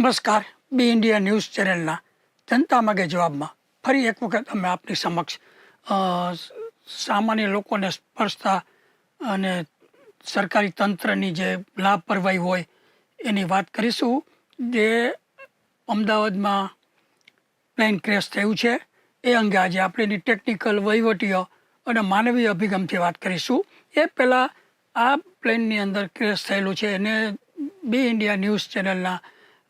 નમસ્કાર. બી India news ચેનલના જનતા માગે જવાબમાં ફરી એક વખત અમે આપની સમક્ષ સામાન્ય લોકોને સ્પર્શતા અને સરકારી તંત્રની જે લાપરવાહી હોય એની વાત કરીશું, જે અમદાવાદમાં પ્લેન ક્રેશ થયું છે. એ અંગે આજે આપણે એની ટેકનિકલ વહીવટીય અને માનવીય અભિગમથી વાત કરીશું. એ પહેલાં આ પ્લેનની અંદર ક્રેશ થયેલું છે એને બી ઇન્ડિયા ન્યૂઝ ચેનલના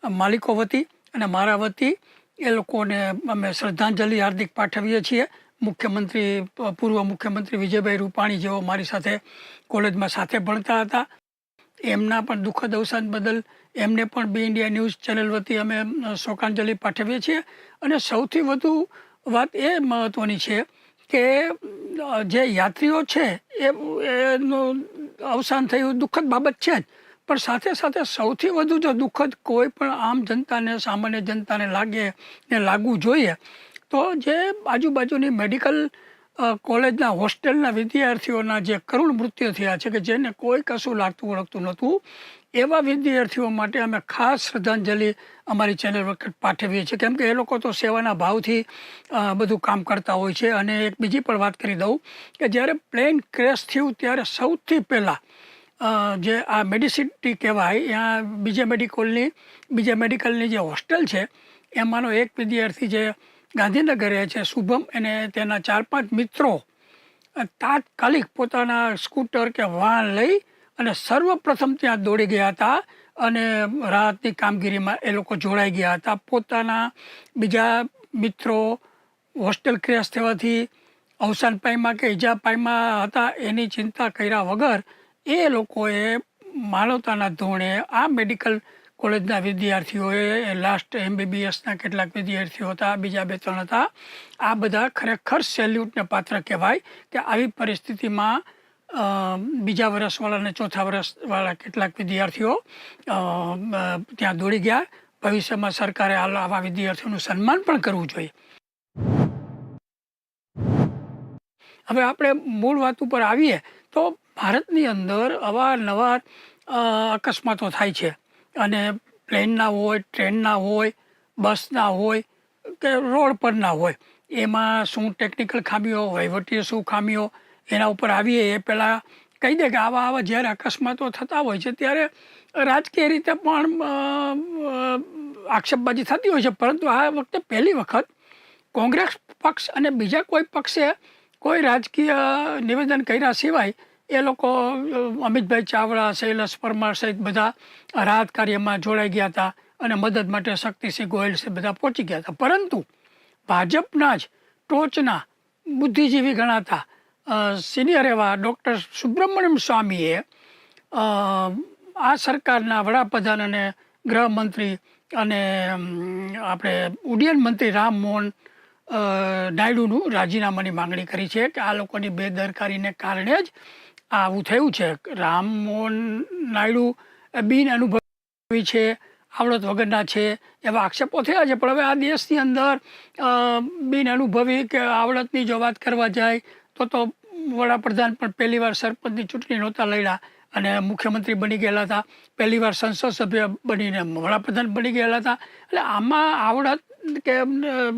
માલિકો વતી અને મારા વતી એ લોકોને અમે શ્રદ્ધાંજલિ હાર્દિક પાઠવીએ છીએ. મુખ્યમંત્રી, પૂર્વ મુખ્યમંત્રી વિજયભાઈ રૂપાણી જેઓ મારી સાથે કોલેજમાં સાથે ભણતા હતા. એમના પણ દુઃખદ અવસાન બદલ એમને પણ બી ઇન્ડિયા ન્યૂઝ ચેનલ વતી અમે શોકાંજલિ પાઠવીએ છીએ. અને સૌથી વધુ વાત એ મહત્ત્વની છે કે જે યાત્રીઓ છે એનું અવસાન થયું, દુઃખદ બાબત છે જ. પણ સાથે સાથે સૌથી વધુ જો દુઃખદ કોઈ પણ આમ જનતાને, સામાન્ય જનતાને લાગે ને લાગવું જોઈએ, તો જે આજુબાજુની મેડિકલ કોલેજના, હોસ્ટેલના વિદ્યાર્થીઓના જે કરુણ મૃત્યુ થયા છે કે જેને કોઈ કશું લાગતું ઓળખતું નહોતું, એવા વિદ્યાર્થીઓ માટે અમે ખાસ શ્રદ્ધાંજલિ અમારી ચેનલ વખત પાઠવીએ છીએ. કેમ કે એ લોકો તો સેવાના ભાવથી બધું કામ કરતા હોય છે. અને એક બીજી પણ વાત કરી દઉં કે જ્યારે પ્લેન ક્રેશ થયું ત્યારે સૌથી પહેલાં જે આ મેડિસિટી કહેવાય ત્યાં બીજે મેડિકલની બીજે મેડિકલની જે હોસ્ટેલ છે, એમાંનો એક વિદ્યાર્થી જે ગાંધીનગર છે, શુભમ અને તેના ચાર પાંચ મિત્રો તાત્કાલિક પોતાના સ્કૂટર કે વાહન લઈ અને સર્વપ્રથમ ત્યાં દોડી ગયા હતા અને રાહતની કામગીરીમાં એ લોકો જોડાઈ ગયા હતા. પોતાના બીજા મિત્રો હોસ્ટેલ ક્રેશ થવાથી અવસાન પામ્યા કે ઈજા પામ્યા હતા એની ચિંતા કર્યા વગર એ લોકોએ માનવતાના ધોરણે આ મેડિકલ કોલેજના વિદ્યાર્થીઓએ લાસ્ટ એમબીબીએસના કેટલાક વિદ્યાર્થીઓ હતા, બીજા બે ત્રણ હતા, આ બધા ખરેખર સેલ્યુટને પાત્ર કહેવાય કે આવી પરિસ્થિતિમાં બીજા વર્ષવાળા અને ચોથા વર્ષવાળા કેટલાક વિદ્યાર્થીઓ ત્યાં દોડી ગયા. ભવિષ્યમાં સરકારે આવા વિદ્યાર્થીઓનું સન્માન પણ કરવું જોઈએ. હવે આપણે મૂળ વાત ઉપર આવીએ તો ભારતની અંદર અવારનવાર અકસ્માતો થાય છે. અને પ્લેનના હોય ટ્રેનના હોય બસના હોય, કે રોડ પરના હોય. એમાં શું ટેકનિકલ ખામીઓ, વહીવટીય શું ખામીઓ, એના ઉપર આવીએ એ પહેલાં કહી દે કે આવા આવા જ્યારે અકસ્માતો થતા હોય છે, ત્યારે રાજકીય રીતે પણ આક્ષેપબાજી થતી હોય છે. પરંતુ આ વખતે પહેલી વખત કોંગ્રેસ પક્ષ અને બીજા કોઈ પક્ષે કોઈ રાજકીય નિવેદન કર્યા સિવાય એ લોકો અમિતભાઈ ચાવડા, શૈલેષ પરમાર સહિત બધા રાહત કાર્યમાં જોડાઈ ગયા હતા અને મદદ માટે શક્તિસિંહ ગોયલ છે બધા પહોંચી ગયા હતા. પરંતુ ભાજપના જ ટોચના બુદ્ધિજીવી ગણાતા સિનિયર એવા ડૉક્ટર સુબ્રમણ્યમ સ્વામીએ આ સરકારના વડાપ્રધાન અને ગૃહમંત્રી અને આપણે ઉડ્ડયન મંત્રી રામમોહન મોહન નાયડુનું રાજીનામાની માંગણી કરી છે કે આ લોકોની બેદરકારીને કારણે જ આવું થયું છે. રામ મોહન નાયડુ બિન અનુભવી છે, આવડત વગરના છે એવા આક્ષેપો થયા છે. પણ હવે આ દેશની અંદર બિન અનુભવી કે આવડતની જો વાત કરવા જાય, તો તો વડાપ્રધાન પણ પહેલીવાર સરપંચની ચૂંટણી નહોતા લડ્યા અને મુખ્યમંત્રી બની ગયેલા હતા. પહેલીવાર સંસદ સભ્ય બનીને વડાપ્રધાન બની ગયેલા હતા. એટલે આમાં આવડત કે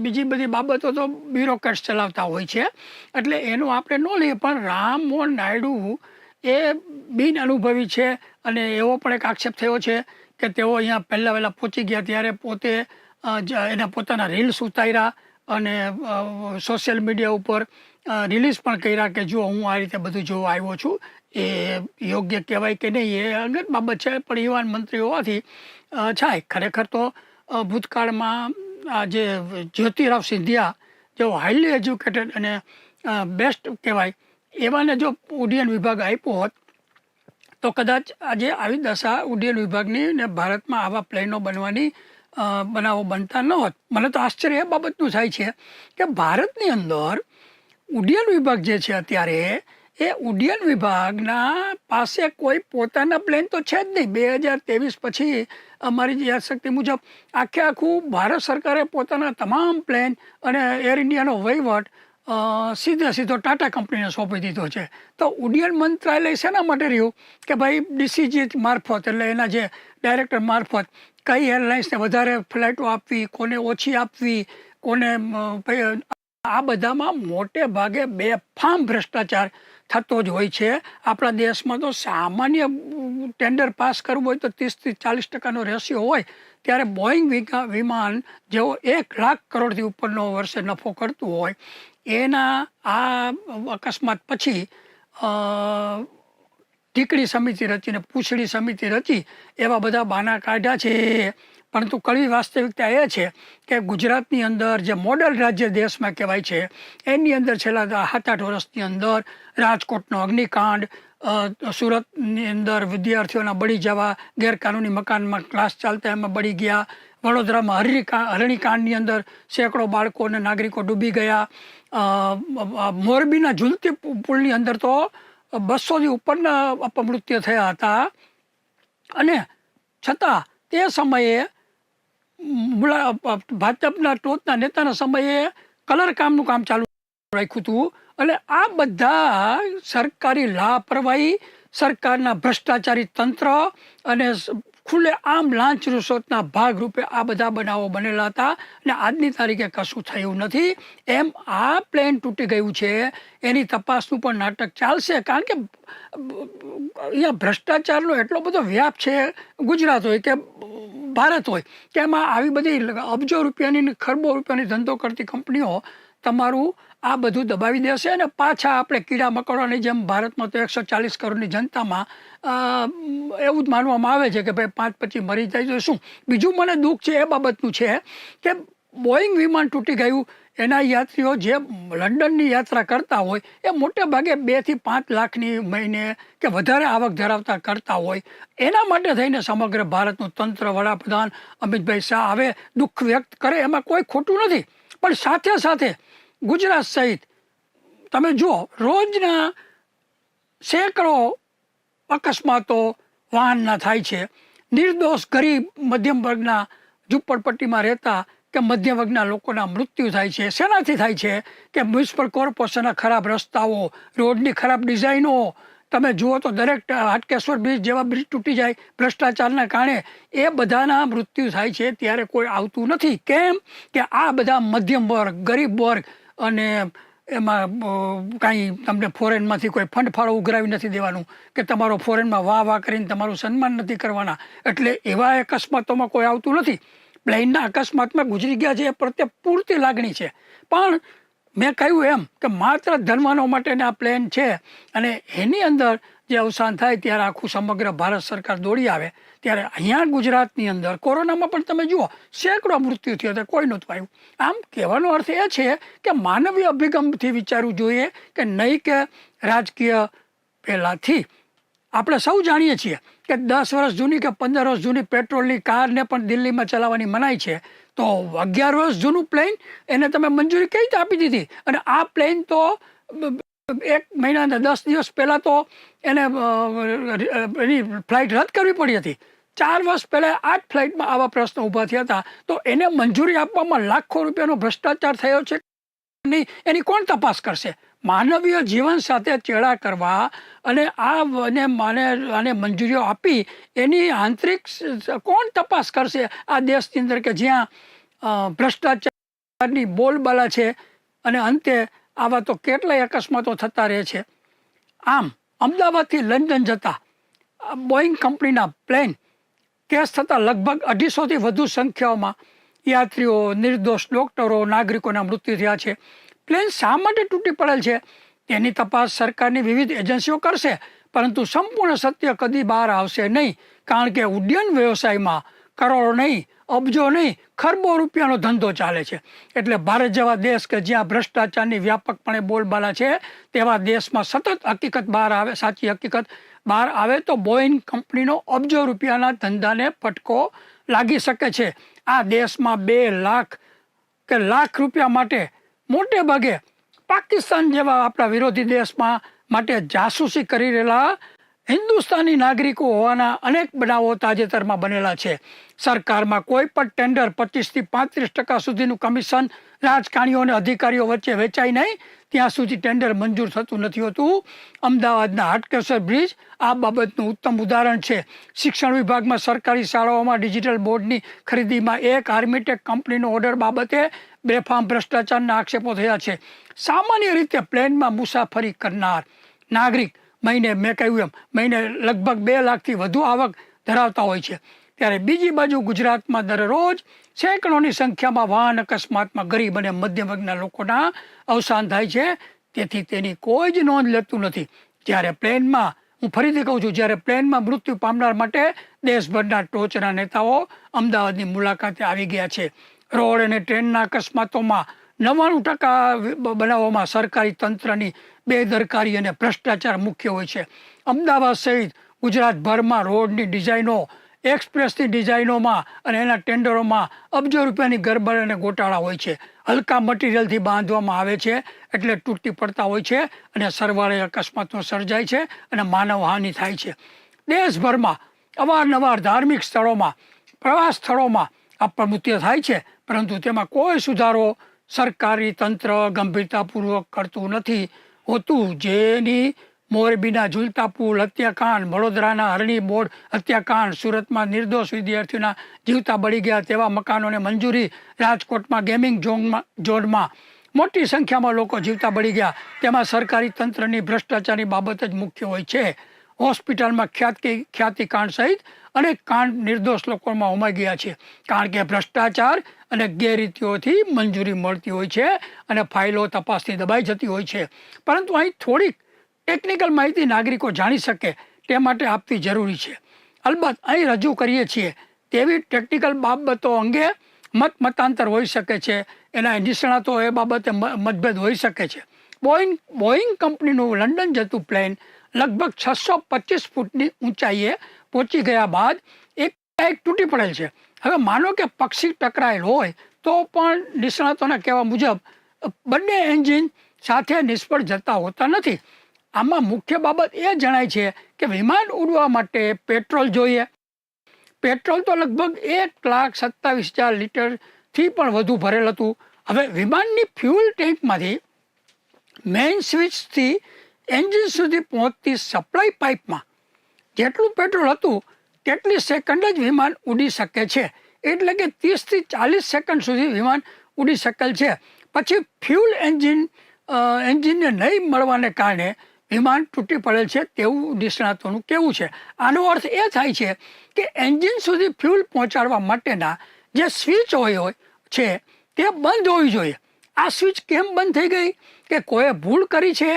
બીજી બધી બાબતો તો બ્યુરોક્રેટ્સ ચલાવતા હોય છે. એટલે એનું આપણે ન લઈએ, પણ રામ મોહન નાયડુ એ બિન અનુભવી છે અને એવો પણ એક આક્ષેપ થયો છે કે તેઓ અહીંયા પહેલાં વહેલાં પહોંચી ગયા ત્યારે પોતે એના પોતાના રીલ્સ ઉતાર્યા અને સોશિયલ મીડિયા ઉપર રિલીઝ પણ કર્યા કે જો હું આ રીતે બધું જોવા આવ્યો છું. એ યોગ્ય કહેવાય કે નહીં, એ અંગત બાબત છે, પણ યુવાન મંત્રી હોવાથી છાય ખરેખર તો ભૂતકાળમાં જે જ્યોતિરાવ સિંધિયા જેઓ હાઈલી એજ્યુકેટેડ અને બેસ્ટ કહેવાય, એવાને જો ઉડ્ડયન વિભાગ આપ્યો હોત, તો કદાચ આજે આવી દશા ઉડ્ડયન વિભાગની ને ભારતમાં આવા પ્લેનો બનવાની બનાવો બનતા ન હોત. મને તો આશ્ચર્ય એ બાબતનું થાય છે કે ભારતની અંદર ઉડ્ડયન વિભાગ જે છે અત્યારે એ ઉડ્ડયન વિભાગના પાસે કોઈ પોતાના પ્લેન તો છે જ નહીં. બે હજાર ત્રેવીસ પછી અમારી યાદશક્તિ મુજબ આખે આખું ભારત સરકારે પોતાના તમામ પ્લેન અને એર ઇન્ડિયાનો વહીવટ સીધે સીધો ટાટા કંપનીને સોંપી દીધો છે. તો ઉડ્ડયન મંત્રાલય શેના માટે રહ્યું? કે ભાઈ ડીસીજી મારફત, એટલે એના જે ડાયરેક્ટર મારફત કઈ એરલાઇન્સને વધારે ફ્લાઇટો આપવી, કોને ઓછી આપવી, કોને આ બધામાં મોટે ભાગે બેફામ ભ્રષ્ટાચાર થતો જ હોય છે. આપણા દેશમાં તો સામાન્ય ટેન્ડર પાસ કરવું હોય તો ત્રીસથી ચાલીસ ટકાનો રેશિયો હોય, ત્યારે બોઈંગ વિમાન જેવો એક લાખ કરોડથી ઉપરનો વર્ષે નફો કરતું હોય, એના આ અકસ્માત પછી ટીકડી સમિતિ રચીને પૂછડી સમિતિ રચી એવા બધા બાના કાઢ્યા છે. પરંતુ કડવી વાસ્તવિકતા એ છે કે ગુજરાતની અંદર જે મોડલ રાજ્ય દેશમાં કહેવાય છે, એની અંદર છેલ્લા સાત આઠ વર્ષની અંદર રાજકોટનો અગ્નિકાંડ સુરતની અંદર વિદ્યાર્થીઓના બળી જવા, ગેરકાનૂની મકાનમાં ક્લાસ ચાલતા એમાં બળી ગયા, વડોદરામાં હરિકા, હરણીકાંડની અંદર સેંકડો બાળકો અને નાગરિકો ડૂબી ગયા મોરબીના ઝુલતી પુલની અંદર તો બસોથી ઉપરના અપમૃત્યુ થયા હતા. અને છતાં તે સમયે ભાજપના ટોચના નેતાના સમયે કલર કામનું કામ ચાલુ રાખ્યું હતું. એટલે આ બધા સરકારી લાપરવાહી, સરકારના ભ્રષ્ટાચારી તંત્ર અને ખુલ્લે આમ લાંચ રૂશ્વતના ભાગરૂપે આ બધા બનાવો બનેલા હતા અને આજની તારીખે કશું થયું નથી. એમ આ પ્લેન તૂટી ગયું છે. એની તપાસનું પણ નાટક ચાલશે. કારણ કે, અહીંયા ભ્રષ્ટાચારનો એટલો બધો વ્યાપ છે ગુજરાત હોય કે ભારત હોય, કે એમાં આવી બધી અબજો રૂપિયાની ખરબો રૂપિયાની ધંધો કરતી કંપનીઓ તમારું આ બધું દબાવી દેશે અને પાછા આપણે કીડા મકોડાની જેમ ભારતમાં તો એકસો ચાલીસ કરોડની જનતામાં એવું જ માનવામાં આવે છે કે ભાઈ પાંચ પછી મરી જાય તો શું? બીજું મને દુઃખ છે એ બાબતનું છે કે બોઈંગ વિમાન તૂટી ગયું, એના યાત્રીઓ જે લંડનની યાત્રા કરતા હોય, એ મોટે ભાગે બેથી પાંચ લાખની મહિને કે વધારે આવક ધરાવતા કરતા હોય. એના માટે થઈને સમગ્ર ભારતનું તંત્ર વડાપ્રધાન અમિતભાઈ શાહ હવે દુઃખ વ્યક્ત કરે એમાં કોઈ ખોટું નથી. પણ સાથે સાથે ગુજરાત સહિત. તમે જુઓ, રોજના સેંકડો અકસ્માતો વાહનના થાય છે. નિર્દોષ ગરીબ મધ્યમ વર્ગના ઝૂંપડપટ્ટીમાં રહેતા કે મધ્યમ વર્ગના લોકોના મૃત્યુ થાય છે. શેનાથી થાય છે કે મ્યુનિસિપલ કોર્પોરેશનના ખરાબ રસ્તાઓ, રોડની ખરાબ ડિઝાઇનો. તમે જુઓ તો દરેક હાટકેશ્વર બ્રિજ જેવા બ્રિજ તૂટી જાય ભ્રષ્ટાચારના કારણે એ બધાના મૃત્યુ થાય છે. ત્યારે કોઈ આવતું નથી. કેમ? કે આ બધા મધ્યમ વર્ગ, ગરીબ વર્ગ અને એમાં કાંઈ તમને ફોરેનમાંથી કોઈ ફંડ ફાળો ઉઘરાવી નથી દેવાનું કે તમારો ફોરેનમાં વાહ વાહ કરીને તમારું સન્માન નથી કરવાના. એટલે એવા અકસ્માતોમાં કોઈ આવતું નથી. પ્લેનના અકસ્માતમાં ગુજરી ગયા છે એ પ્રત્યે પૂરતી લાગણી છે. પણ મેં કહ્યું એમ કે માત્ર ધનવાનો માટેના પ્લેન છે અને એની અંદર જે અવસાન થાય ત્યારે આખું સમગ્ર ભારત સરકાર દોડી આવે ત્યારે અહીંયા ગુજરાતની અંદર કોરોનામાં પણ તમે જુઓ, સેંકડો મૃત્યુ થયો તો કોઈ નહોતું આવ્યું. આમ કહેવાનો અર્થ એ છે કે માનવીય અભિગમથી વિચારવું જોઈએ કે નહીં કે રાજકીય પહેલાંથી. આપણે સૌ જાણીએ છીએ કે દસ વર્ષ જૂની કે પંદર વર્ષ જૂની પેટ્રોલની કારને પણ દિલ્હીમાં ચલાવવાની મનાઈ છે. તો અગિયાર વર્ષ જૂનું પ્લેન એને તમે મંજૂરી કઈ રીતે આપી દીધી? અને આ પ્લેન તો એક મહિનાના દસ દિવસ પહેલાં તો એને એની ફ્લાઇટ રદ કરવી પડી હતી. ચાર વર્ષ પહેલાં આ જ ફ્લાઇટમાં આવા પ્રશ્નો ઊભા થયા હતા. તો એને મંજૂરી આપવામાં લાખો રૂપિયાનો ભ્રષ્ટાચાર થયો છે. નહીં એની કોણ તપાસ કરશે? માનવીય જીવન સાથે ચેડા કરવા અને આ અને માને આને મંજૂરીઓ આપી એની આંતરિક કોણ તપાસ કરશે? આ દેશની અંદર કે જ્યાં ભ્રષ્ટાચારની બોલબાલા છે. અને અંતે આવા તો કેટલાય અકસ્માતો થતા રહે છે. આમ, અમદાવાદથી લંડન જતા બોઈંગ કંપનીના પ્લેન કેસ થતાં લગભગ અઢીસોથી વધુ સંખ્યાઓમાં યાત્રીઓ, નિર્દોષ ડોક્ટરો નાગરિકોના મૃત્યુ થયા છે. પ્લેન શા માટે તૂટી પડેલ છે? તેની તપાસ સરકારની વિવિધ એજન્સીઓ કરશે, પરંતુ સંપૂર્ણ સત્ય કદી બહાર આવશે નહીં, કારણ કે ઉડ્ડયન વ્યવસાયમાં કરોડો નહીં, અબજો નહીં, ખરબો રૂપિયાનો ધંધો ચાલે છે. એટલે ભારત જેવા દેશ કે જ્યાં ભ્રષ્ટાચારની વ્યાપકપણે બોલબાલા છે, તેવા દેશમાં સતત હકીકત બહાર આવે, સાચી હકીકત બહાર આવે તો બોઈંગ કંપનીનો અબજો રૂપિયાના ધંધાને ફટકો લાગી શકે છે. આ દેશમાં બે લાખ કે લાખ રૂપિયા માટે મોટે ભાગે પાકિસ્તાન જેવા આપણા વિરોધી દેશમાં માટે જાસૂસી કરી રહેલા હિન્દુસ્તાની નાગરિકો હોવાના અનેક બનાવો તાજેતરમાં બનેલા છે. સરકારમાં કોઈ પણ ટેન્ડર પચીસથી પાંત્રીસ ટકા સુધીનું કમિશન રાજકારણીઓ અને અધિકારીઓ વચ્ચે વેચાય નહીં. ત્યાં સુધી ટેન્ડર મંજૂર થતું નથી હોતું. અમદાવાદના હાટકેશ્વર બ્રિજ આ બાબતનું ઉત્તમ ઉદાહરણ છે. શિક્ષણ વિભાગમાં સરકારી શાળાઓમાં ડિજિટલ બોર્ડની ખરીદીમાં એક આર્મિટેક કંપનીનો ઓર્ડર બાબતે બેફામ ભ્રષ્ટાચારના આક્ષેપો થયા છે. સામાન્ય રીતે પ્લેનમાં મુસાફરી કરનાર નાગરિક મહિને, મેં કહ્યું એમ, મહિને લગભગ બે લાખથી વધુ આવક ધરાવતા હોય છે. ત્યારે બીજી બાજુ ગુજરાતમાં દરરોજ સેંકડોની સંખ્યામાં વાહન અકસ્માતમાં ગરીબ અને મધ્યમ વર્ગના લોકોના અવસાન થાય છે. તેથી તેની કોઈ જ નોંધ લેતું નથી. જ્યારે પ્લેનમાં, હું ફરીથી કહું છું, જ્યારે પ્લેનમાં મૃત્યુ પામનાર માટે દેશભરના ટોચના નેતાઓ અમદાવાદની મુલાકાતે આવી ગયા છે. રોડ અને ટ્રેનના અકસ્માતોમાં નવ્વાણું ટકા બનાવવામાં સરકારી તંત્રની બેદરકારી અને ભ્રષ્ટાચાર મુખ્ય હોય છે. અમદાવાદ સહિત ગુજરાતભરમાં રોડની ડિઝાઇનો, એક્સપ્રેસની ડિઝાઇનોમાં અને એના ટેન્ડરોમાં અબજો રૂપિયાની ગરબડ અને ગોટાળા હોય છે. હલકા મટીરિયલથી બાંધવામાં આવે છે એટલે તૂટી પડતા હોય છે અને સરવાળે અકસ્માતો સર્જાય છે અને માનવહાનિ થાય છે. દેશભરમાં અવારનવાર ધાર્મિક સ્થળોમાં, પ્રવાસ સ્થળોમાં આ પ્રવૃત્તિઓ થાય છે, પરંતુ તેમાં કોઈ સુધારો સરકારી તંત્ર ગંભીરતાપૂર્વક કરતું નથી. હોતું. જેની મોરબીના ઝૂલતા પુલ, હત્યાકાંડ, વડોદરાના હરણી બોર્ડ હત્યાકાંડ, સુરતમાં નિર્દોષ વિદ્યાર્થીઓના જીવતા બળી ગયા તેવા મકાનોને મંજૂરી રાજકોટમાં ગેમિંગ ઝોનમાં ઝોનમાં. મોટી સંખ્યામાં લોકો જીવતા બળી ગયા. તેમાં સરકારી તંત્રની ભ્રષ્ટાચારની બાબત જ મુખ્ય હોય છે. હોસ્પિટલમાં ખ્યાતિ ખ્યાતિકાંડ સહિત અનેક કાંડ નિર્દોષ લોકોમાં ઉમાઈ ગયા છે. કારણ કે ભ્રષ્ટાચાર અને ગેરરીતિઓથી મંજૂરી મળતી હોય છે અને ફાઇલો તપાસની દબાઈ જતી હોય છે. પરંતુ અહીં થોડીક ટેકનિકલ માહિતી નાગરિકો જાણી શકે તે માટે આપવી જરૂરી છે. અલબત્ત અહીં રજૂ કરીએ છીએ તેવી ટેકનિકલ બાબતો અંગે મત મતાંતર હોઈ શકે છે. એના નિષ્ણાતો એ બાબતે મતભેદ હોઈ શકે છે. બોઈંગ બોઈંગ કંપનીનું લંડન જતું પ્લેન લગભગ છસો પચીસ ફૂટની ઊંચાઈએ પહોંચી ગયા બાદ એક એક તૂટી પડેલ છે. હવે માનો કે પક્ષી ટકરાયેલ હોય તો પણ નિષ્ણાતોના કહેવા મુજબ, બંને એન્જિન સાથે નિષ્ફળ જતા હોતા નથી. આમાં મુખ્ય બાબત એ જણાય છે કે વિમાન ઉડવા માટે પેટ્રોલ જોઈએ. પેટ્રોલ તો લગભગ એક લાખ સત્તાવીસ હજાર લીટરથી પણ વધુ ભરેલ હતું. હવે વિમાનની ફ્યુલ ટેન્કમાંથી મેઇન સ્વિચથી એન્જિન સુધી પહોંચતી સપ્લાય પાઇપમાં જેટલું પેટ્રોલ હતું, તેટલી સેકન્ડ જ વિમાન ઉડી શકે છે. એટલે કે ત્રીસથી ચાલીસ સેકન્ડ સુધી વિમાન ઉડી શકેલ છે. પછી ફ્યુલ એન્જિન એન્જિનને નહીં મળવાને કારણે વિમાન તૂટી પડેલ છે તેવું નિષ્ણાતોનું કહેવું છે. આનો અર્થ એ થાય છે કે એન્જિન સુધી ફ્યુલ પહોંચાડવા માટેના જે સ્વિચ હોય હોય છે, તે બંધ હોવી જોઈએ. આ સ્વિચ કેમ બંધ થઈ ગઈ? કે કોઈએ ભૂલ કરી છે?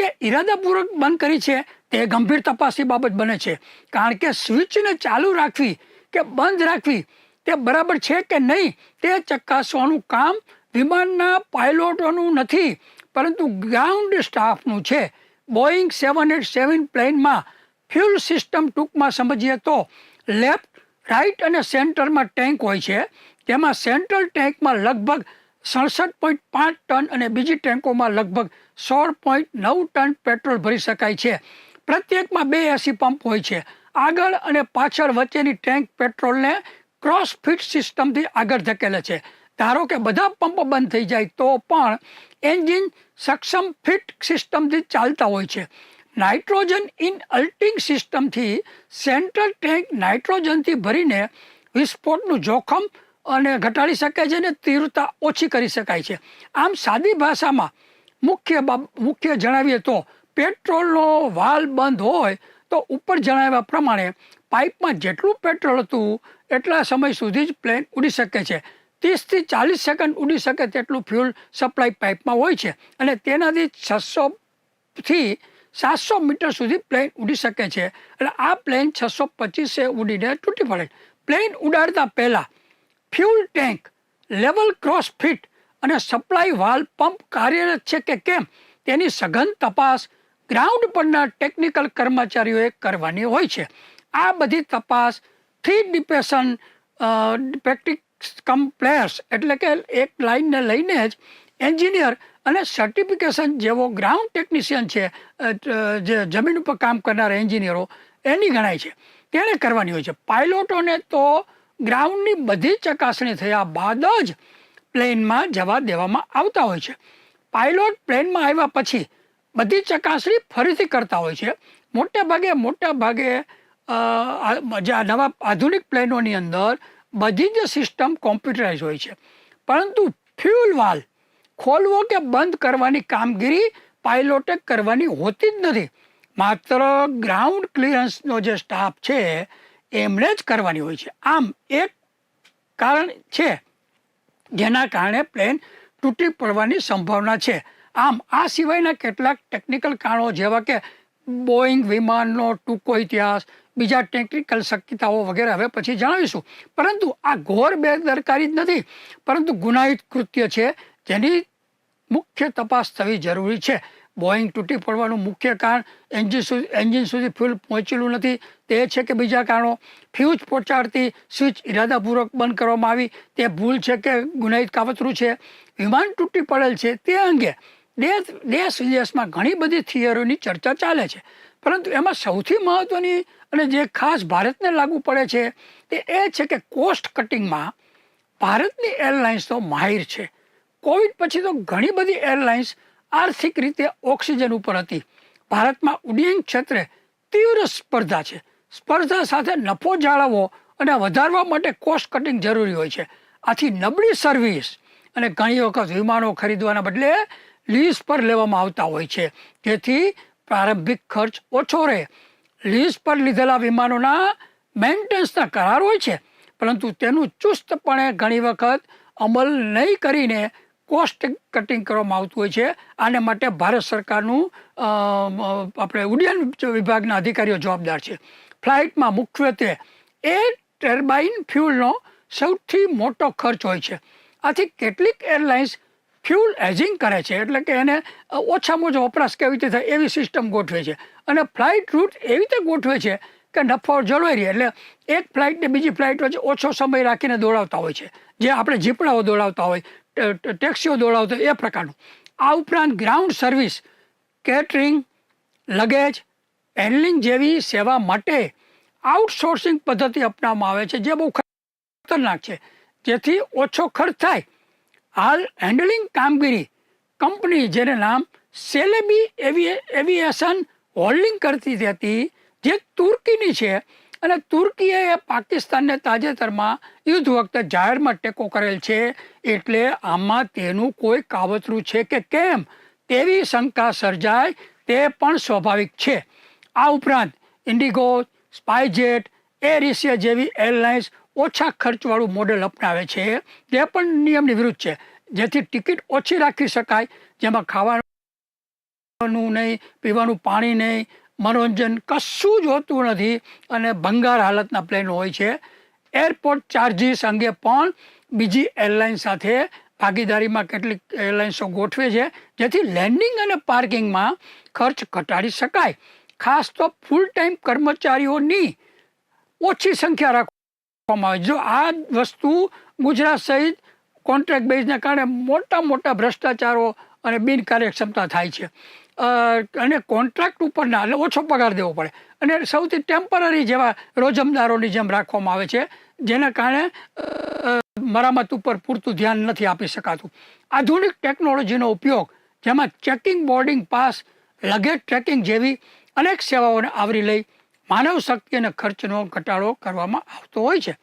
કે ઈરાદાપૂર્વક બંધ કરી છે તે ગંભીર તપાસની બાબત બને છે. કારણ કે સ્વિચને ચાલુ રાખવી કે બંધ રાખવી તે બરાબર છે કે નહીં તે ચકાસવાનું કામ વિમાનના પાયલોટોનું નથી, પરંતુ ગ્રાઉન્ડ સ્ટાફનું છે. બોઈંગ સેવન એટ સેવન પ્લેનમાં ફ્યુલ સિસ્ટમ ટૂંકમાં સમજીએ તો લેફ્ટ, રાઈટ અને સેન્ટરમાં ટેન્ક હોય છે. તેમાં સેન્ટ્રલ ટેન્કમાં લગભગ સડસઠ પોઈન્ટ પાંચ ટન અને બીજી ટેન્કોમાં લગભગ સોળ પોઈન્ટ નવ ટન પેટ્રોલ ભરી શકાય છે. પ્રત્યેકમાં બે એસી પંપ હોય છે. આગળ અને પાછળ વચ્ચેની ટેન્ક પેટ્રોલને ક્રોસ ફિટ સિસ્ટમથી આગળ ધકેલે છે. ધારો કે બધા પંપ બંધ થઈ જાય તો પણ એન્જિન સક્ષમ ફિટ સિસ્ટમથી ચાલતા હોય છે. નાઇટ્રોજન ઇન અલ્ટિંગ સિસ્ટમથી સેન્ટ્રલ ટેન્ક નાઇટ્રોજનથી ભરીને વિસ્ફોટનું જોખમ અને ઘટાડી શકાય છે અને તીવ્રતા ઓછી કરી શકાય છે. આમ સાદી ભાષામાં મુખ્ય મુખ્ય જણાવીએ તો પેટ્રોલનો વાલ બંધ હોય તો ઉપર જણાવ્યા પ્રમાણે પાઇપમાં જેટલું પેટ્રોલ હતું એટલા સમય સુધી જ પ્લેન ઉડી શકે છે. ત્રીસથી ચાલીસ સેકન્ડ ઉડી શકે તેટલું ફ્યુલ સપ્લાય પાઇપમાં હોય છે અને તેનાથી છસોથી સાતસો મીટર સુધી પ્લેન ઉડી શકે છે. એટલે આ પ્લેન છસો પચીસે ઉડીને તૂટી પડે. પ્લેન ઉડાડતા પહેલાં fuel tank, level cross fit અને સપ્લાય વાલ પંપ કાર્યરત છે કે કેમ? તેની સઘન તપાસ ગ્રાઉન્ડ પરના ટેકનિકલ કર્મચારીઓએ કરવાની હોય છે. આ બધી તપાસ થ્રી ડિપેશન પેક્ટિક કમ પ્લેયર્સ એટલે કે એક લાઇનને લઈને જ એન્જિનિયર અને સર્ટિફિકેશન જેવો ગ્રાઉન્ડ ટેકનિશિયન છે જે જમીન ઉપર કામ કરનાર એન્જિનિયરો, એની ગણાય છે. તેણે કરવાની હોય છે. પાયલોટોને તો ગ્રાઉન્ડની બધી ચકાસણી થયા બાદ જ પ્લેનમાં જવા દેવામાં આવતા હોય છે. પાયલોટ પ્લેનમાં આવ્યા પછી બધી ચકાસણી ફરીથી કરતા હોય છે. મોટે ભાગે, મોટા ભાગે જે આ નવા આધુનિક પ્લેનોની અંદર બધી જ સિસ્ટમ કોમ્પ્યુટરાઇઝ હોય છે. પરંતુ ફ્યુલ વાલ ખોલવો કે બંધ કરવાની કામગીરી પાયલોટે કરવાની હોતી જ નથી. માત્ર ગ્રાઉન્ડ ક્લિયરન્સનો જે સ્ટાફ છે એમણે જ કરવાની હોય છે. આમ એક કારણ છે જેના કારણે પ્લેન તૂટી પડવાની સંભાવના છે. આમ આ સિવાયના કેટલાક ટેકનિકલ કારણો જેવા કે બોઈંગ વિમાનનો ટૂંકો ઇતિહાસ, બીજા ટેકનિકલ શક્યતાઓ વગેરે હવે પછી જણાવીશું. પરંતુ આ ઘોર બેદરકારી જ નથી, પરંતુ ગુનાહિત કૃત્ય છે જેની મુખ્ય તપાસ થવી જરૂરી છે. બોઈંગ તૂટી પડવાનું મુખ્ય કારણ એન્જિન સુધી એન્જિન સુધી ફ્યુલ પહોંચેલું નથી. તે છે કે બીજા કારણો ફ્યુઝ પહોંચાડતી સ્વિચ ઇરાદાપૂર્વક બંધ કરવામાં આવી. તે ભૂલ છે કે ગુનાહિત કાવતરું છે. વિમાન તૂટી પડેલ છે. તે અંગે દેશ દેશ વિદેશમાં ઘણી બધી થિયરીની ચર્ચા ચાલે છે. પરંતુ એમાં સૌથી મહત્ત્વની અને જે ખાસ ભારતને લાગુ પડે છે, તે એ છે કે કોસ્ટ કટિંગમાં ભારતની એરલાઇન્સ તો માહિર છે. કોવિડ પછી તો ઘણી બધી એરલાઇન્સ આર્થિક રીતે ઓક્સિજન ઉપર હતી. ભારતમાં ઉડ્ડયન ક્ષેત્રે તીવ્ર સ્પર્ધા છે. સ્પર્ધા સાથે નફો જાળવવો અને વધારવા માટે કોસ્ટ કટિંગ જરૂરી હોય છે. આથી નબળી સર્વિસ અને ઘણી વખત વિમાનો ખરીદવાના બદલે લીઝ પર લેવામાં આવતા હોય છે. જેથી પ્રારંભિક ખર્ચ ઓછો રહે. લીઝ પર લીધેલા વિમાનોના મેન્ટેનન્સના કરાર હોય છે. પરંતુ તેનું ચુસ્તપણે ઘણી વખત અમલ નહીં કરીને કોસ્ટ કટિંગ કરવામાં આવતું હોય છે. આને માટે ભારત સરકારનું આપણે ઉડ્ડયન વિભાગના અધિકારીઓ જવાબદાર છે. ફ્લાઇટમાં મુખ્યત્વે એ ટર્બાઇન ફ્યુલનો સૌથી મોટો ખર્ચ હોય છે. આથી કેટલીક એરલાઇન્સ ફ્યુલ હેજિંગ કરે છે, એટલે કે એને ઓછામાં ઓછો વપરાશ કેવી રીતે થાય એવી સિસ્ટમ ગોઠવે છે. અને ફ્લાઇટ રૂટ એવી રીતે ગોઠવે છે કે નફો જળવાઈ રહે, એટલે એક ફ્લાઇટને બીજી ફ્લાઇટ વચ્ચે ઓછો સમય રાખીને દોડાવતા હોય છે. જે આપણે જીપડાઓ દોડાવતા હોય ટેક્સીઓ દોડાવતો એ પ્રકારનું. આ ઉપરાંત ground service, catering, luggage, handling જેવી સેવા માટે આઉટસોર્સિંગ પદ્ધતિ અપનાવવામાં આવે છે, જે બહુ ખતરનાક છે. જેથી ઓછો ખર્ચ થાય. હાલ હેન્ડલિંગ કામગીરી કંપની જેને નામ સેલેબી એવી એવિએશન હોલ્ડિંગ કરતી હતી જે તુર્કીની છે અને તુર્કીએ પાકિસ્તાનને તાજેતરમાં યુદ્ધ વખતે જાહેરમાં ટેકો કરેલ છે. એટલે આમાં તેનું કોઈ કાવતરું છે કે કેમ? તેવી શંકા સર્જાય તે પણ સ્વાભાવિક છે. આ ઉપરાંત ઇન્ડિગો સ્પાઇજેટ એર એશિયા જેવી એરલાઇન્સ ઓછા ખર્ચવાળું મોડેલ અપનાવે છે. તે પણ નિયમની વિરુદ્ધ છે. જેથી ટિકિટ ઓછી રાખી શકાય. જેમાં ખાવાનું નહીં, પીવાનું પાણી નહીં મનોરંજન કશું જ હોતું નથી અને ભંગાર હાલતના પ્લેન હોય છે. એરપોર્ટ ચાર્જીસ અંગે પણ બીજી એરલાઇન સાથે ભાગીદારીમાં કેટલીક એરલાઇન્સો ગોઠવે છે, જેથી લેન્ડિંગ અને પાર્કિંગમાં ખર્ચ ઘટાડી શકાય. ખાસ તો ફૂલ ટાઈમ કર્મચારીઓની ઓછી સંખ્યા રાખવામાં આવે જો આ વસ્તુ ગુજરાત સહિત કોન્ટ્રાક્ટ બેઝના કારણે મોટા મોટા ભ્રષ્ટાચારો અને બિનકાર્યક્ષમતા થાય છે. અને કોન્ટ્રાક્ટ ઉપરના એટલે ઓછો પગાર દેવો પડે. અને સૌથી ટેમ્પરરી જેવા રોજમદારોની જેમ રાખવામાં આવે છે, જેના કારણે મરામત ઉપર પૂરતું ધ્યાન નથી આપી શકાતું. આધુનિક ટેકનોલોજીનો ઉપયોગ, જેમાં checking boarding pass luggage tracking જેવી અનેક સેવાઓને આવરી લઈ માનવ શક્તિ અને ખર્ચનો ઘટાડો કરવામાં આવતો હોય છે.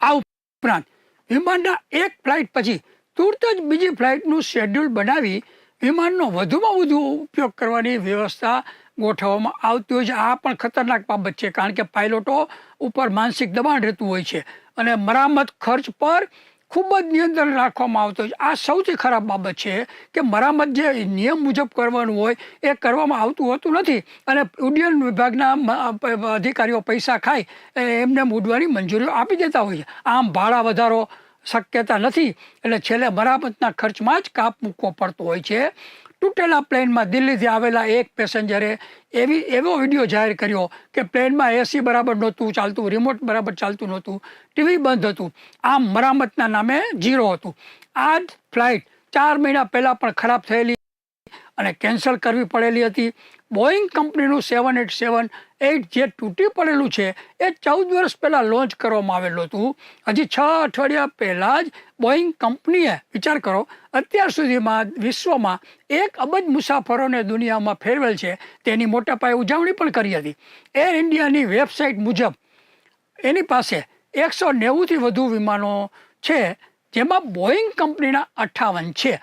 આ ઉપરાંત, વિમાનના એક ફ્લાઇટ પછી તુરત જ બીજી ફ્લાઇટનું શેડ્યુલ બનાવી વિમાનનો વધુમાં વધુ ઉપયોગ કરવાની વ્યવસ્થા ગોઠવવામાં આવતી હોય છે. આ પણ ખતરનાક બાબત છે, કારણ કે પાયલોટો ઉપર માનસિક દબાણ રહેતું હોય છે અને મરામત ખર્ચ પર ખૂબ જ નિયંત્રણ રાખવામાં આવતું હોય છે. આ સૌથી ખરાબ બાબત છે કે મરામત જે નિયમ મુજબ કરવાનું હોય એ કરવામાં આવતું હોતું નથી અને ઉડ્ડયન વિભાગના અધિકારીઓ પૈસા ખાય એમને ઉડવાની મંજૂરીઓ આપી દેતા હોય છે. આમ ભાડા વધારો શક્યતા નથી. એટલે છેલ્લે મરામતના ખર્ચમાં જ કાપ મૂકવો પડતો હોય છે. તૂટેલા પ્લેનમાં દિલ્હીથી આવેલા એક પેસેન્જરે એવી, એવો વીડિયો જાહેર કર્યો કે પ્લેનમાં એસી બરાબર નહોતું ચાલતું, રિમોટ બરાબર ચાલતું નહોતું, ટીવી બંધ હતું. આમ મરામતના નામે ઝીરો હતું. આ જ ફ્લાઇટ ચાર મહિના પહેલાં પણ ખરાબ થયેલી અને કેન્સલ કરવી પડેલી હતી. બોઈંગ કંપનીનું સેવન એટ સેવન એટ જે તૂટી પડેલું છે, એ ચૌદ વર્ષ પહેલાં લોન્ચ કરવામાં આવેલું હતું. હજી છ અઠવાડિયા પહેલાં જ બોઈંગ કંપનીએ, વિચાર કરો, અત્યાર સુધીમાં વિશ્વમાં એક અબજ મુસાફરોને દુનિયામાં ફેરવેલ છે, તેની મોટા પાયે ઉજવણી પણ કરી હતી. એર ઇન્ડિયાની વેબસાઇટ મુજબ, એની પાસે એકસો નેવુંથી વધુ વિમાનો છે, જેમાં બોઈંગ કંપનીના અઠ્ઠાવન છે.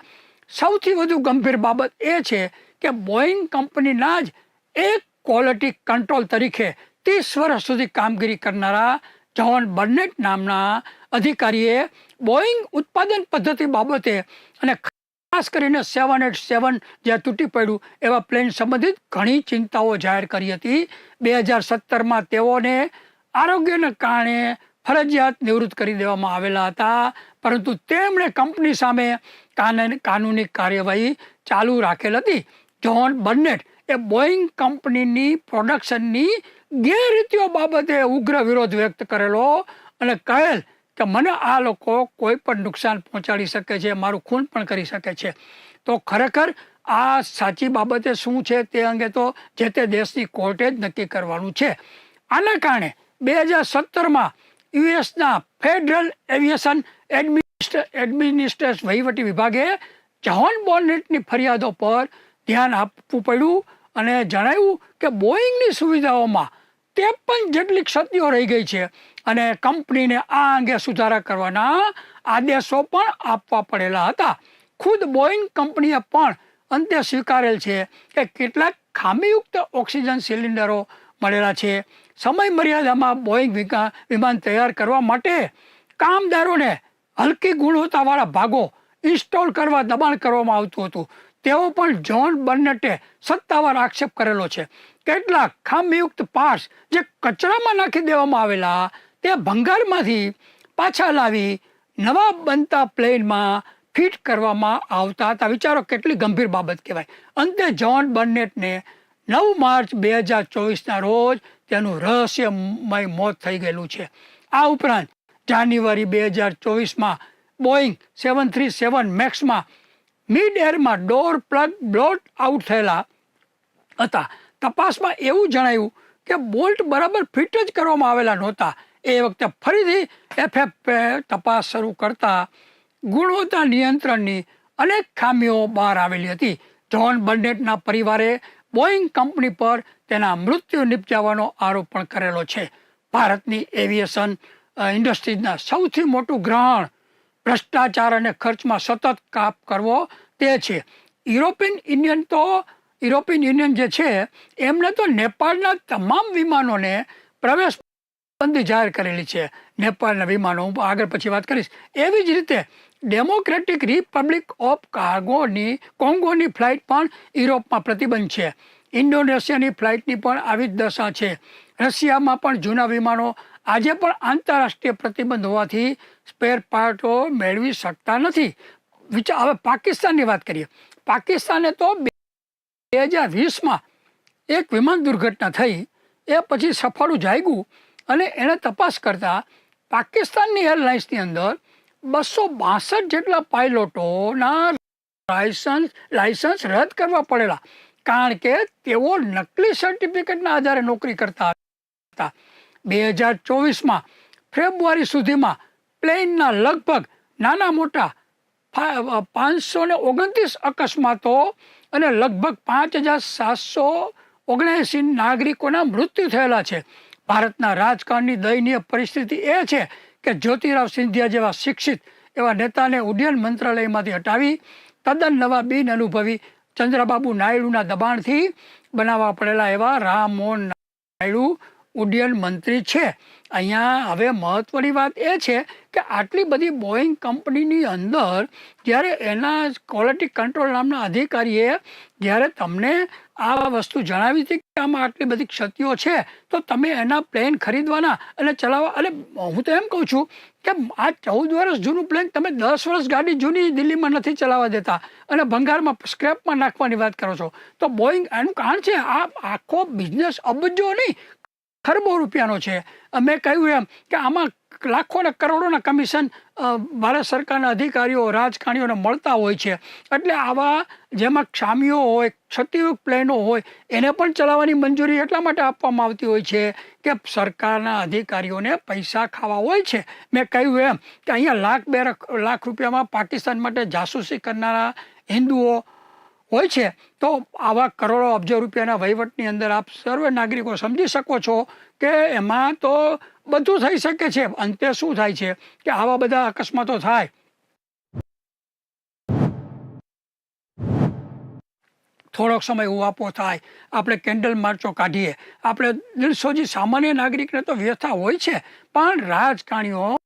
સૌથી વધુ ગંભીર બાબત એ છે કે બોઈંગ કંપનીના જ એક ક્વોલિટી કંટ્રોલ તરીકે ત્રીસ વર્ષ સુધી કામગીરી કરનારા જોન બર્નેટ નામના અધિકારીએ બોઈંગ ઉત્પાદન પદ્ધતિ બાબતે અને ખાસ કરીને સેવન એટ સેવન જ્યાં તૂટી પડ્યું એવા પ્લેન સંબંધિત ઘણી ચિંતાઓ જાહેર કરી હતી. બે હજાર સત્તરમાં તેઓને આરોગ્યના કારણે ફરજિયાત નિવૃત્ત કરી દેવામાં આવેલા હતા. પરંતુ તેમણે કંપની સામે કાનૂન કાર્યવાહી ચાલુ રાખેલ હતી. જ્હોન બર્નેટ એ બોઈંગ કંપનીની પ્રોડક્શનની ગેરરીતિઓ બાબતે ઉગ્ર વિરોધ વ્યક્ત કરેલો અને કહેલ કે મને આ લોકો કોઈ પણ નુકસાન પહોંચાડી શકે છે, મારું ખૂન પણ કરી શકે છે. તો ખરેખર આ સાચી બાબતે શું છે તે અંગે તો જે તે દેશની કોર્ટે જ નક્કી કરવાનું છે. આના કારણે બે હજાર સત્તરમાં યુએસના ફેડરલ એવિએશન એડમિનિસ્ટ્ર એડમિનિસ્ટ્રેશન વહીવટી વિભાગે જ્હોન બોર્નેટની ફરિયાદો પર ધ્યાન આપવું પડ્યું અને જણાવ્યું કે બોઈંગની સુવિધાઓમાં ત્રેપન જેટલી ક્ષતિઓ રહી ગઈ છે અને કંપનીને આ અંગે સુધારા કરવાના આદેશો પણ આપવા પડેલા હતા. ખુદ બોઈંગ કંપનીએ પણ અંતે સ્વીકારેલ છે કે કેટલાક ખામીયુક્ત ઓક્સિજન સિલિન્ડરો મળેલા છે. સમય મર્યાદામાં બોઈંગ વિમાન તૈયાર કરવા માટે કામદારોને હલકી ગુણવત્તાવાળા ભાગો ઇન્સ્ટોલ કરવા દબાણ કરવામાં આવતું હતું. તેઓ પણ જ્હોન બર્નેટે સત્તાવાર આક્ષેપ કરેલો છે. કેટલાક ખામીયુક્ત પાર્ટ્સ જે કચરામાં નાખી દેવામાં આવેલા, તે ભંગારમાંથી પાછા લાવી નવા બનતા પ્લેનમાં ફિટ કરવામાં આવતા હતા. વિચારો કેટલી ગંભીર બાબત કહેવાય. અંતે જ્હોન બર્નેટને નવ માર્ચ બે હજાર ચોવીસના રોજ તેનું રહસ્યમય મોત થઈ ગયેલું છે. આ ઉપરાંત જાન્યુઆરી બે હજાર ચોવીસમાં બોઈંગ સેવન થ્રી સેવન મેક્સમાં મિડ એરમાં ડોર પ્લગ બ્લોટ આઉટ થયેલા હતા. તપાસમાં એવું જણાયું કે બોલ્ટ બરાબર ફિટ જ કરવામાં આવેલા નહોતા. એ વખતે ફરીથી એફએફ તપાસ શરૂ કરતા ગુણવત્તા નિયંત્રણની અનેક ખામીઓ બહાર આવેલી હતી. જ્હોન બર્નેટના પરિવારે બોઈંગ કંપની પર તેના મૃત્યુ નિપજાવવાનો આરોપ પણ કરેલો છે. ભારતની એવિએશન ઇન્ડસ્ટ્રીઝના સૌથી મોટું ગ્રહણ, ભ્રષ્ટાચાર અને ખર્ચમાં સતત કાપ કરવો તે છે. યુરોપિયન યુનિયન તો, યુરોપિયન યુનિયન જે છે એમણે તો નેપાળના તમામ વિમાનોને પ્રવેશ બંધી જાહેર કરેલી છે. નેપાળના વિમાનો, હું આગળ પછી વાત કરીશ. એવી જ રીતે ડેમોક્રેટિક રિપબ્લિક ઓફ કાર્ગોની, કોંગોની ફ્લાઇટ પણ યુરોપમાં પ્રતિબંધ છે. ઇન્ડોનેશિયાની ફ્લાઇટની પણ આવી જ દશા છે. રશિયામાં પણ જૂના વિમાનો આજે પણ આંતરરાષ્ટ્રીય પ્રતિબંધ હોવાથી સ્પેર પાર્ટો મેળવી શકતા નથી. વિચાર, હવે પાકિસ્તાનની વાત કરીએ. પાકિસ્તાને તો બે હજાર વીસમાં એક વિમાન દુર્ઘટના થઈ, એ પછી સફાળું જાગ્યું અને એણે તપાસ કરતાં પાકિસ્તાનની એરલાઇન્સની અંદર બસો બાસઠ જેટલા પાયલોટોના લાયસન્સ લાયસન્સ રદ કરવા પડેલા. કારણ કે તેઓ નકલી સર્ટિફિકેટના આધારે નોકરી કરતા હતા. બે હજાર ચોવીસમાં ફેબ્રુઆરી સુધીમાં પ્લેનના લગભગ નાના મોટા પાંચસો ને ઓગણત્રીસ અકસ્માતો અને લગભગ પાંચ હજાર સાતસો ઓગણએંસી નાગરિકોના મૃત્યુ થયેલા છે. ભારતના રાજકારણની દયનીય પરિસ્થિતિ એ છે કે જ્યોતિરાવ સિંધિયા જેવા શિક્ષિત એવા નેતાને ઉડ્ડયન મંત્રાલયમાંથી હટાવી તદ્દન નવા બિન અનુભવી ચંદ્રબાબુ નાયડુના દબાણથી બનાવવા પડેલા એવા રામ મોહન નાયડુ ઉડ્ડયન મંત્રી છે. અહીંયા હવે મહત્ત્વની વાત એ છે કે આટલી બધી બોઈંગ કંપનીની અંદર જ્યારે એના ક્વોલિટી કંટ્રોલ નામના અધિકારીએ જ્યારે તમને આ વસ્તુ જણાવી હતી કે આમાં આટલી બધી ક્ષતિઓ છે, તો તમે એના પ્લેન ખરીદવાના અને ચલાવવા. અને હું તો એમ કહું છું કે આ ચૌદ વર્ષ જૂનું પ્લેન તમે દસ વર્ષ ગાડી જૂની દિલ્હીમાં નથી ચલાવવા દેતા અને ભંગારમાં સ્ક્રેપમાં નાખવાની વાત કરો છો. તો બોઈંગ એનું કારણ છે આ આખો બિઝનેસ અબજો નહીં. ખરબો રૂપિયાનો છે. મેં કહ્યું એમ કે આમાં લાખો ને કરોડોના કમિશન ભારત સરકારના અધિકારીઓ, રાજકારણીઓને મળતા હોય છે. એટલે આવા જેમાં ક્ષામીઓ હોય, ક્ષતિયુક્ત પ્લેનો હોય, એને પણ ચલાવવાની મંજૂરી એટલા માટે આપવામાં આવતી હોય છે કે સરકારના અધિકારીઓને પૈસા ખાવા હોય છે. મેં કહ્યું એમ કે અહીંયા લાખ, બે લાખ રૂપિયામાં પાકિસ્તાન માટે જાસૂસી કરનારા હિન્દુઓ હોય છે, તો આવા કરોડો અબજો રૂપિયાના વહીવટની અંદર આપ સર્વે નાગરિકો સમજી શકો છો કે એમાં તો બધું થઈ શકે છે. અંતે શું થાય છે કે આવા બધા અકસ્માતો થાય. થોડોક સમય ઉવાપો થાય. આપણે કેન્ડલ માર્ચો કાઢીએ. આપણે દિલસોજી સામાન્ય નાગરિકને તો વ્યથા હોય છે, પણ રાજકારણીઓ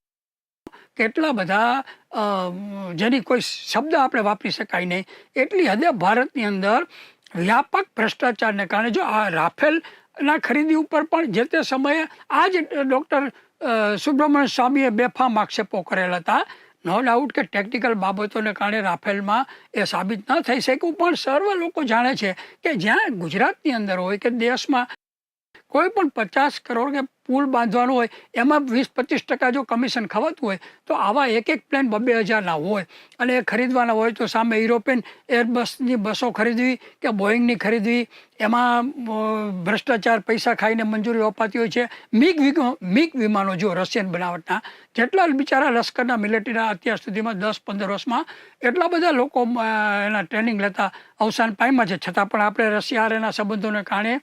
કેટલા બધા જેની કોઈ શબ્દ આપણે વાપરી શકાય નહીં, એટલી હદે ભારતની અંદર વ્યાપક ભ્રષ્ટાચારને કારણે જો આ રાફેલના ખરીદી ઉપર પણ જે તે સમયે આ જ ડૉક્ટર સુબ્રમણ્ય સ્વામીએ બેફામ આક્ષેપો કરેલા હતા. નો ડાઉટ કે ટેકનિકલ બાબતોને કારણે રાફેલમાં એ સાબિત ન થઈ શક્યું, પણ સર્વ લોકો જાણે છે કે જ્યાં ગુજરાતની અંદર હોય કે દેશમાં કોઈ પણ પચાસ કરોડ કે પુલ બાંધવાનો હોય, એમાં વીસ પચીસ ટકા જો કમિશન ખવાતું હોય, તો આવા એક એક પ્લેન બબ્બે હજારના હોય. અને એ ખરીદવાના હોય તો સામે યુરોપિયન એરબસની બસો ખરીદવી કે બોઈંગની ખરીદવી. એમાં ભ્રષ્ટાચાર પૈસા ખાઈને મંજૂરી અપાતી હોય છે. મિગ મિગ વિમાનો જો રશિયન બનાવટના, જેટલા બિચારા લશ્કરના મિલિટરીના અત્યાર સુધીમાં દસ પંદર વર્ષમાં, એટલા બધા લોકો એના ટ્રેનિંગ લેતા અવસાન પામ્યા છે. છતાં પણ આપણે રશિયા હારેના સંબંધોને કારણે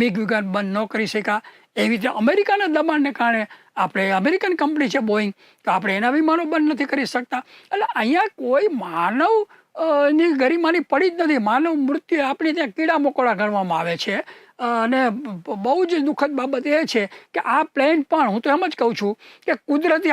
મિગ વિમાન બંધ ન કરી શક્યા. એવી રીતે અમેરિકાના દબાણને કારણે આપણે અમેરિકન કંપની છે બોઈંગ તો આપણે એના વિમાનો બંધ નથી કરી શકતા. એટલે અહીંયા કોઈ માનવની ગરિમાની પડી જ નથી. માનવ મૃત્યુ આપણે ત્યાં કીડા મકોડા ગણવામાં આવે છે. અને બહુ જ દુઃખદ બાબત એ છે કે આ પ્લેન પણ હું તો એમ જ કહું છું કે કુદરતી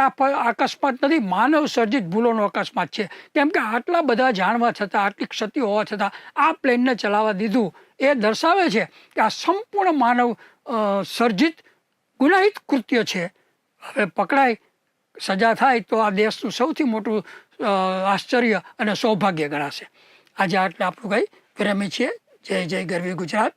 અકસ્માત નથી, માનવ સર્જિત ભૂલોનો અકસ્માત છે. કેમ કે આટલા બધા જાણવા છતાં, આટલી ક્ષતિ હોવા છતાં આ પ્લેનને ચલાવવા દીધું એ દર્શાવે છે કે આ સંપૂર્ણ માનવ સર્જિત ગુનાહિત કૃત્ય છે. હવે પકડાય, સજા થાય તો આ દેશનું સૌથી મોટું આશ્ચર્ય અને સૌભાગ્ય ગણાશે. આજે આટલે આપણું કંઈ વિરમી છીએ. જય જય ગરવી ગુજરાત.